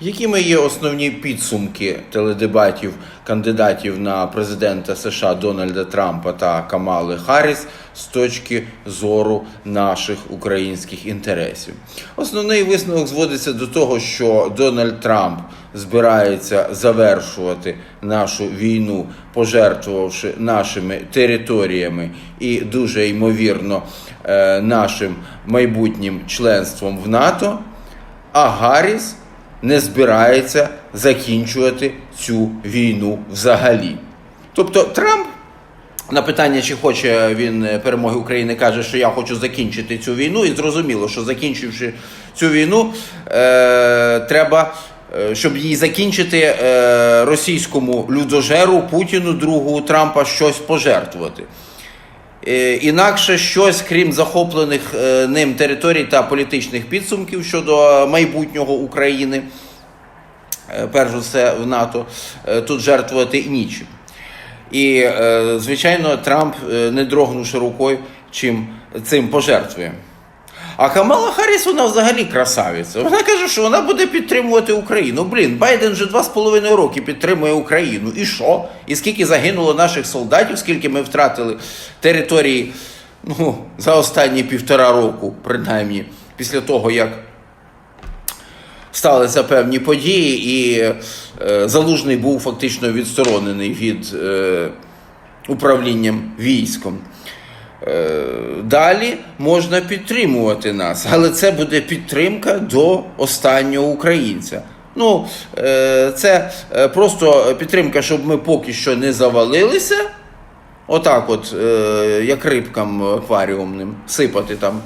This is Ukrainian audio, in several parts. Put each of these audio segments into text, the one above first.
Якими є основні підсумки теледебатів кандидатів на президента США Дональда Трампа та Камали Харріс з точки зору наших українських інтересів? Основний висновок зводиться до того, що Дональд Трамп збирається завершувати нашу війну, пожертвувавши нашими територіями і дуже ймовірно е, нашим майбутнім членством в НАТО. А Гарріс не збирається закінчувати цю війну взагалі. Тобто Трамп на питання, чи хоче він перемоги України, каже, що я хочу закінчити цю війну, і зрозуміло, що закінчивши цю війну, е, треба, е, щоб її закінчити е, російському людожеру Путіну, другу Трампа, щось пожертвувати. Е, Інакше щось, крім захоплених е, ним територій та політичних підсумків щодо майбутнього України, е, перш за все в НАТО, е, тут жертвувати нічим. І, е, звичайно, Трамп, е, не дрогнувши рукою, чим цим пожертвує. А Камала Харріс, вона взагалі красавиця. Вона каже, що вона буде підтримувати Україну. Блін, Байден вже два з половиною роки підтримує Україну. І що? І скільки загинуло наших солдатів, скільки ми втратили території ну, за останні півтора року, принаймні, після того, як сталися певні події, і е, Залужний був фактично відсторонений від е, управлінням військом. Е, Далі можна підтримувати нас, але це буде підтримка до останнього українця. Ну, е, це е, просто підтримка, щоб ми поки що не завалилися. Отак, от, як рибкам акваріумним, сипати там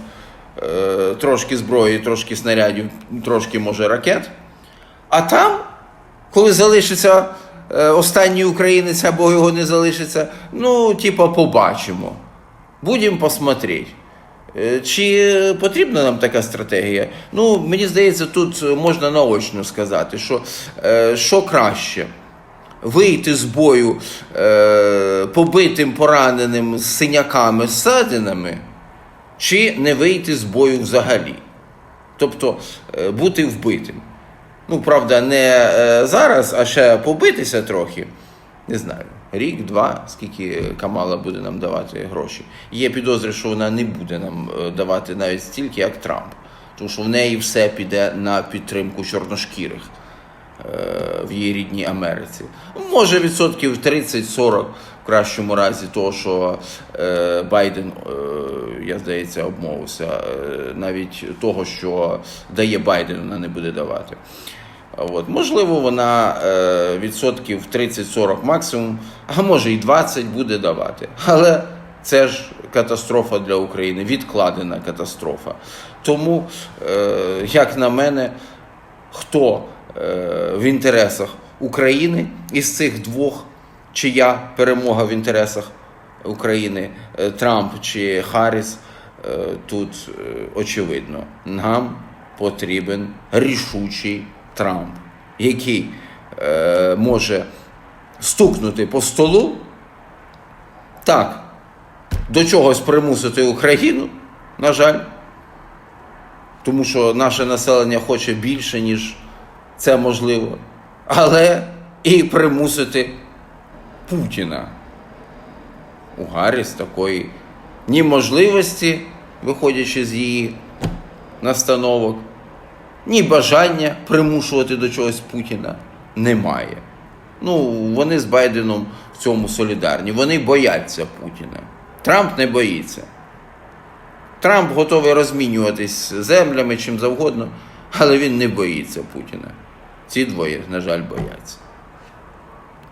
трошки зброї, трошки снарядів, трошки може ракет. А там, коли залишиться останній українець або його не залишиться, ну, типа, побачимо. Будемо посмотреть. Е, Чи потрібна нам така стратегія? Ну, мені здається, тут можна наочно сказати, що е, що краще вийти з бою е, побитим, пораненим з синяками, з садинами, чи не вийти з бою взагалі. Тобто е, бути вбитим. Ну, правда, не зараз, а ще побитися трохи. Не знаю, рік, два, скільки Камала буде нам давати гроші. Є підозри, що вона не буде нам е, давати навіть стільки, як Трамп. Тому що в неї все піде на підтримку чорношкірих е, в її рідній Америці. Може, відсотків 30-40 в кращому разі, того, що е, Байден, я здається, обмовився. Навіть того, що дає Байден, вона не буде давати. От. Можливо, вона е, відсотків 30-40 максимум, а може і 20 буде давати. Але це ж катастрофа для України, відкладена катастрофа. Тому, е, як на мене, хто е, в інтересах України із цих двох, чия перемога в інтересах України, е, Трамп чи Харріс, е, тут е, очевидно, нам потрібен рішучий Трамп, який е, може стукнути по столу, так, до чогось примусити Україну, на жаль, тому що наше населення хоче більше, ніж це можливо, але і примусити Путіна. У Гарріс такої ні можливості, виходячи з її настановок, ні бажання примушувати до чогось Путіна немає. Ну, вони з Байденом в цьому солідарні. Вони бояться Путіна. Трамп не боїться. Трамп готовий розмінюватись землями чим завгодно, але він не боїться Путіна. Ці двоє, на жаль, бояться.